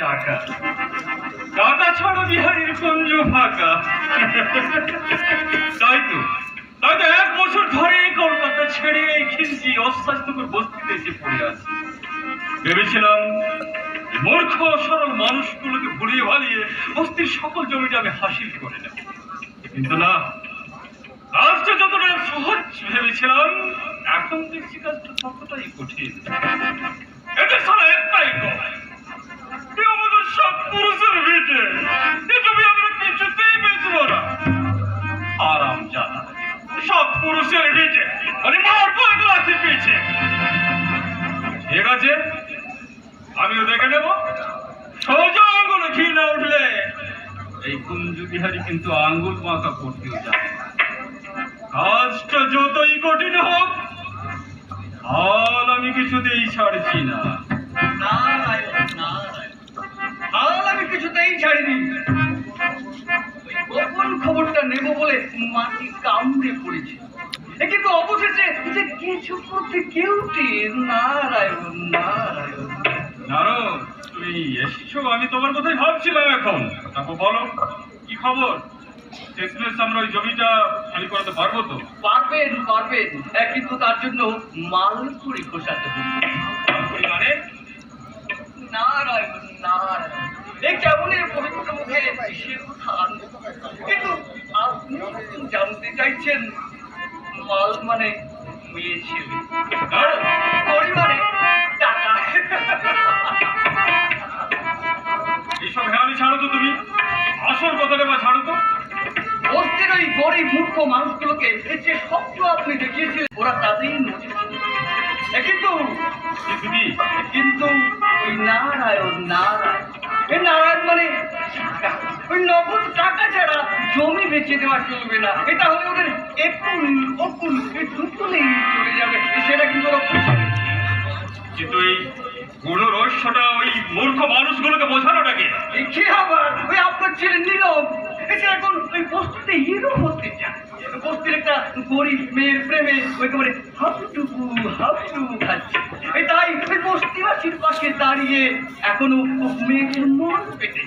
টাকা। ছাড়া বিহারের কুঞ্জ ফাঁকা। তাই তো তাই তো এক বছর ধরে কলকাতা ছেড়ে এই খিলজি অস্বাস্থ্যকর বস্তিতে এসে পড়ে আছে। ভেবেছিলাম মূর্খ সরল মানুষগুলোকে ভুলিয়ে ভালিয়ে বস্তির সকল জমিটা আমি হাসিল করে নেব। কিন্তু না কাজটা যতটা সহজ ভেবেছিলাম, এখন দেখছি কাজটা ততটাই কঠিন। এতে সারা একটাই এ আমাদের সব পুরুষের ভিটে। এ জমি আমরা কিছুতেই বেচবো না। আরাম জানা। সব পুরুষের ভিটে। মানে মারবো আছে পিছে। ঠিক আছে? আমিও দেখে নেব। সোজা আঙ্গুলে ঘি না উঠলে। এই কুঞ্জ বিহারি কিন্তু আঙ্গুল মাথা করতেও যাবে। কাজটা যতই কঠিন হোক, হাল আমি কিছুতেই ছাড়ছি না। ছাড়িনি গোপন খবরটা নেব বলে মাটি কামড়ে পড়েছে। কিন্তু অবশেষে যে কিছু করতে কেউটি নারায়ণ নারায়ণ। নারদ তুমি এসেছ আমি তোমার কথাই ভাবছিলাম এখন। তারপর বলো কি খবর? শেষমেশ আমরা ওই জমিটা খালি করাতে পারব তো? পারবেন পারবেন। কিন্তু তার জন্য মালপুরি খোসাতে হবে। মানে? নারায়ণ নারায়ণ। এই কেমনের পবিত্র মুখে সে কিন্তু আপনি জানতে চাইছেন মাল মানে মেয়ে ছেলে। আর টাকা। হেয়ালি ছাড়ো তো তুমি। আসল কথাটা বা ছাড়ো তো। বস্তির ওই গরিব মূর্খ মানুষগুলোকে যে স্বপ্ন আপনি দেখিয়েছিলেন। ওরা তাতেই নজির কিন্তু নারায়ণ নারায়ণ মানে ওই নগদ টাকা ছাড়া জমি বেচে দেওয়া চলবে না। এটা হলে ওদের একুল অকুল এই দুকুলেই চলে যাবে। সেটা কিন্তু ওরা। কিন্তু এই রহস্যটা ওই মূর্খ মানুষগুলোকে বোঝানোটাকে কি আবার? ওই আপনার ছেলে নীরব। এটা এখন ওই বস্তিতে হিরো হতে চায়। বস্তির একটা গরিব মেয়ের প্রেমে একেবারে হাফটুকু হাফটুকু খাচ্ছে। তাই বস্তিবাসীর পাশে দাঁড়িয়ে এখনও মেয়েটির মন পেতে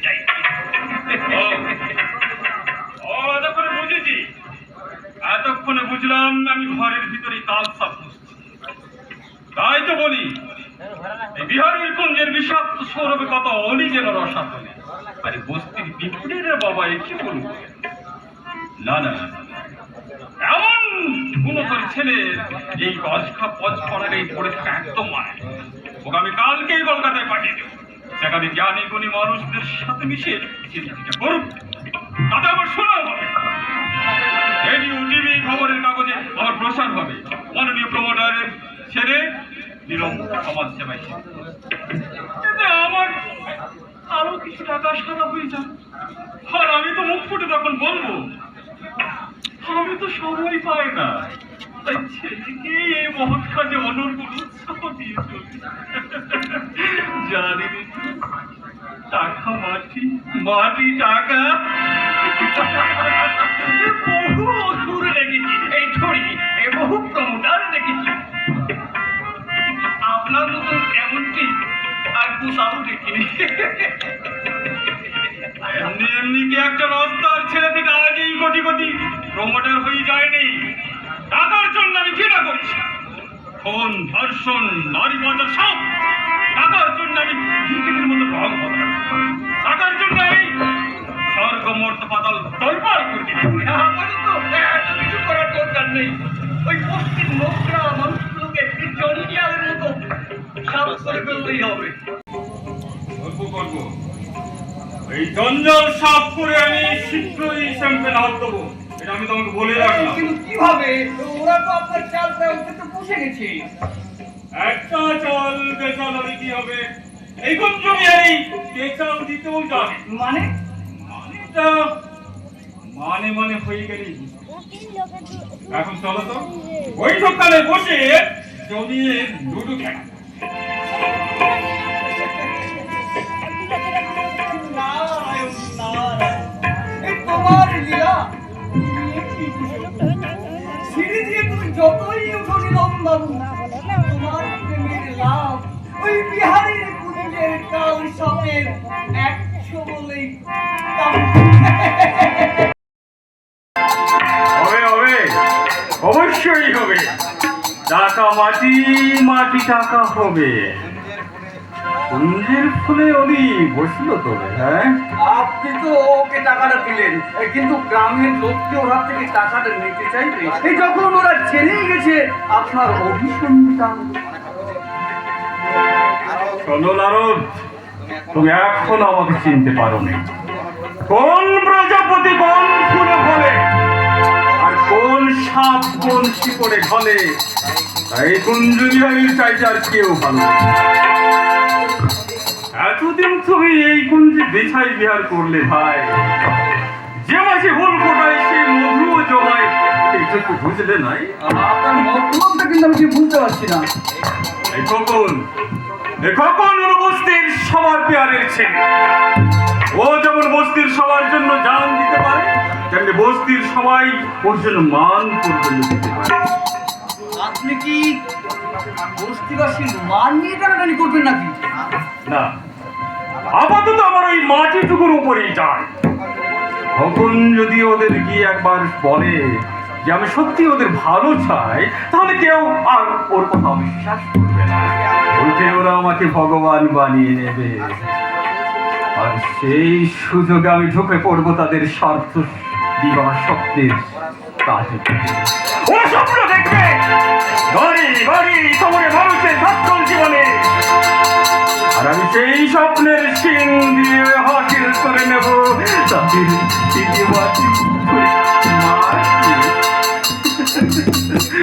ও, এতক্ষণে বুঝেছি। এতক্ষণে বুঝলাম আমি ঘরের ভিতরে কাল সাপ তাই তো বলি বিহারের কুঞ্জের বিষাক্ত সৌরভে কত অলি যেন রসাতলে। আরে বস্তির বিপুলের বাবা এ কি বলব? না না। কোনো তোর ছেলে এই গজখা পজ করার এই পড়ে একদম মানে। ওকে আমি কলকাতায় পাঠিয়ে দেবো। সেখানে জ্ঞানী, গুণী মানুষদের সাথে মিশে করুক তাতে শোনাও হবে। রেডিও, টিভি, খবরের কাগজে আমার প্রচার হবে। মাননীয় প্রমোটারের ছেড়ে নিরম সমাজ সেবায় এতে আমার আরও কিছু টাকা সারা হয়ে যাবে। আর আমি তো মুখ ফুটে তখন বলব আমি তো সময় পাই না। তাই ছেলেকে এই মহৎ কাজে জানি টাকা মাটি মাটি টাকা। আপনার মতন আর কোথাও দেখিনি এমনি এমনি কি একটা রাস্তার ছেলে প্রমোটার হয়ে যায়নি। টাকার জন্য আমি ঘৃণা করছি। খুন ধর্ষণ নারী বাজার সব টাকার জন্য আমি ক্রিকেটের মতো রং হবে টাকার জন্য আমি স্বর্গ মর্ত পাতাল তলপাড় করে দিচ্ছি আপাতত কিছু করার দরকার নেই। ওই বস্তির নোংরা মানুষগুলোকে জঞ্জিয়ালের মতো করে ফেললেই হবে। গল্প করব এই জঞ্জাল সাফ করে আমি শীঘ্রই শ্যাম্পেন হাত দেবো এটা আমি তোমাকে বলে রাখলাম। কিন্তু কীভাবে? ওরা তো আপনার চালটা ওকে তো বসে গেছে। একটা চাল বেচাল হলে কি হবে? এই কোন জমি এই বেচাল দিতেও জানে মানে? মানেটা মানে মানে হয়ে হবে। এখন চলো তো। ওই সকালে বসে জমিয়ে লুডু খেলা। স্বপ্নের একশো বলেই হবে হবে। অবশ্যই হবে। টাকা মাটি মাটি টাকা হবে। কুঞ্জের ফুলে অলি বসল তবে হ্যাঁ? আপনি তো ওকে টাকাটা দিলেন। কিন্তু গ্রামের লোককে ওরা থেকে টাকাটা নিতে চাইবে? এই যখন ওরা জেনেই গেছে আপনার অভিসন্ধান। শোনো নারদ। তুমি এখন আমাকে চিনতে পারো নি কোন প্রজাপতি কোন ফুলে ফলে আর কোন সাপ কোন শিকড়ে ঢলে এই কুঞ্জবিহারীর চাইতে আর কেউ ভালো এতদিন তুমি এই কুঞ্জে বেছাই বিহার করলে ভাই। যে মাসে হোল ফোটায় সে মধুও জমায়। এইটা তো বুঝলে নাই? আপনার মতলবটা কিন্তু আমি বুঝতে পারছি না। এই কখন এই ওর বস্তির সবার পেয়ারের ছেলে। ও যেমন বস্তির সবার জন্য জান দিতে পারে তেমনি বস্তির সবাই ওর জন্য মান পর্যন্ত দিতে পারে। আপনি কি বস্তিবাসীর মান নিয়ে টানাটানি করবেন নাকি? না। আপাতত আমার ওই মাটিটুকুর উপরেই যায়। তখন যদি ওদের গিয়ে একবার বলে যে আমি সত্যি ওদের ভালো চাই, তাহলে কেউ আর ওর কথা বিশ্বাস করবে না। উল্টে ওরা আমাকে ভগবান বানিয়ে নেবে। আর সেই সুযোগে আমি ঢুকে পড়ব তাদের স্বার্থ বিবাহ স্বপ্নের কাজে। ও স্বপ্ন দেখবে! গড়ি গড়ি তোমার মানুষের সচ্ছল জীবনে। আর আমি সেই স্বপ্নের সিং দিয়ে হাসিল করে নেব। তাদের দ্বিতীয়বাসী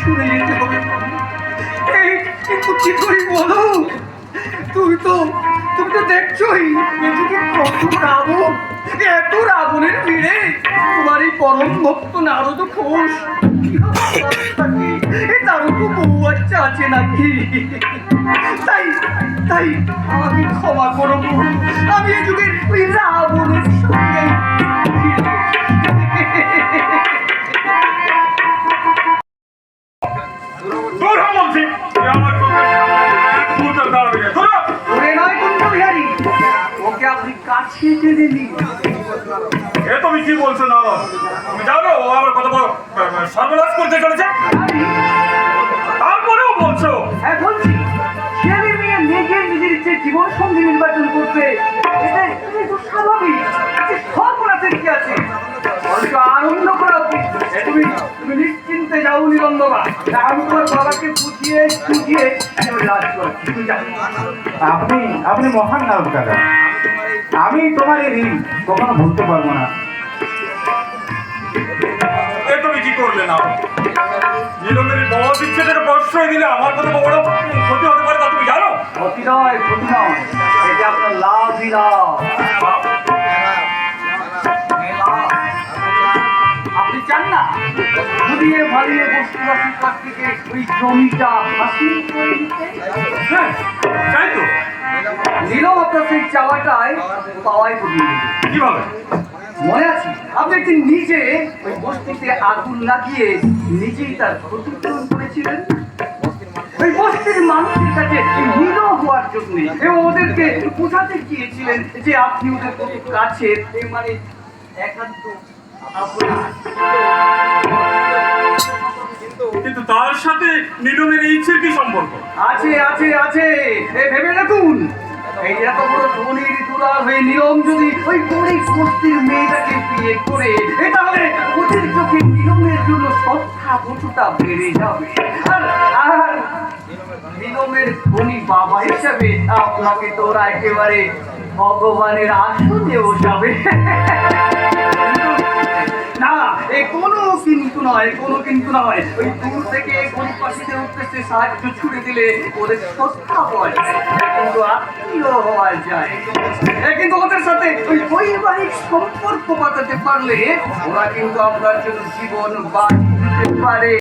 শুনে এই বলো। তুই তো, তুমি তো কত রাবণ। এত রাবণের ভিড়ে, তোমার এই পরম ভক্ত নারদ ঘোষ। কি অবস্থা কি? এ তারও তো বউ বাচ্চা আছে নাকি? তাই তাই, আমি ক্ষমা করব। আমি এ যুগের রাবণের সঙ্গে বলছি আমার এক মুহূর্ত দাঁড়াবি না। দূর ওরে নয় কুঞ্জ বিহারী ওকে আপনি কাছে টেনে নিন। এ তুমি কি বলছো না তুমি জানো ও আমার কত বড় সর্বনাশ করতে চলেছে? তারপরেও বলছো? হ্যাঁ বলছি ছেলে মেয়ে নিজের নিজের জীবন সঙ্গী নির্বাচন করতে এটা স্বাভাবিক। সর্বনাশের কি আছে? যাও নিরন্দবা আমি তোমার বাবাকে বুঝিয়ে রাজ করাচ্ছি আপনি আপনি মহান নায়ক আমি তোমার এই ঋণ কখনো ভুলতে পারব না। এ তুমি কি করলে না নীলমের বস ইচ্ছেটাকে প্রশ্রয় দিলে আমার কত বড় ক্ষতি হতে পারে তা তুমি জানো? ক্ষতি নয় ক্ষতি নয়। এটা আপনার লাভ আপনি চান না? ঘুরিয়ে ভালিয়ে বস্তুবাসীর কাছ থেকে ওই জমিটা করে হ্যাঁ তাই তো। নিলাম আপনার সেই চাওয়াটাই পাওয়াই বুঝিয়ে কীভাবে? মনে আছে? আপনি একদিন নিজে ওই বস্তিতে আগুন লাগিয়ে নিজেই তার ক্ষতিপূরণ করেছিলেন? ওই বস্তির মানুষের কাছে হিরো হওয়ার জন্য এবং ওদেরকে বোঝাতে গিয়েছিলেন যে আপনি ওদের কাছের মানে একান্ত কিন্তু তার সাথে নীলমের ইচ্ছের কি সম্পর্ক? আছে আছে আছে। এ ভেবে দেখুন। এই এত বড় ধনির দুলাল হয়ে নিয়ম যদি ওই গরিব বস্তির মেয়েটাকে বিয়ে করে, এ তাহলে ওদের চোখে নিয়মের জন্য শ্রদ্ধা কতটা বেড়ে যাবে। আর আর নিয়মের ধনী বাবা হিসাবে আপনাকে তো ওরা একেবারে ভগবানের আসনে এ কোনো কিন্তু নয় কোনো কিন্তু নয়। ওই দূর থেকে গরিব পাখিদের উদ্দেশ্যে সাহায্য ছুড়ে দিলে ওদের সস্তা হয়, কিন্তু আত্মীয় হওয়া যায়। কিন্তু ওদের সাথে ওই বৈবাহিক সম্পর্ক পাঠাতে পারলে ওরা কিন্তু আপনার জন্য জীবন বাঁচিয়ে দিতে পারে।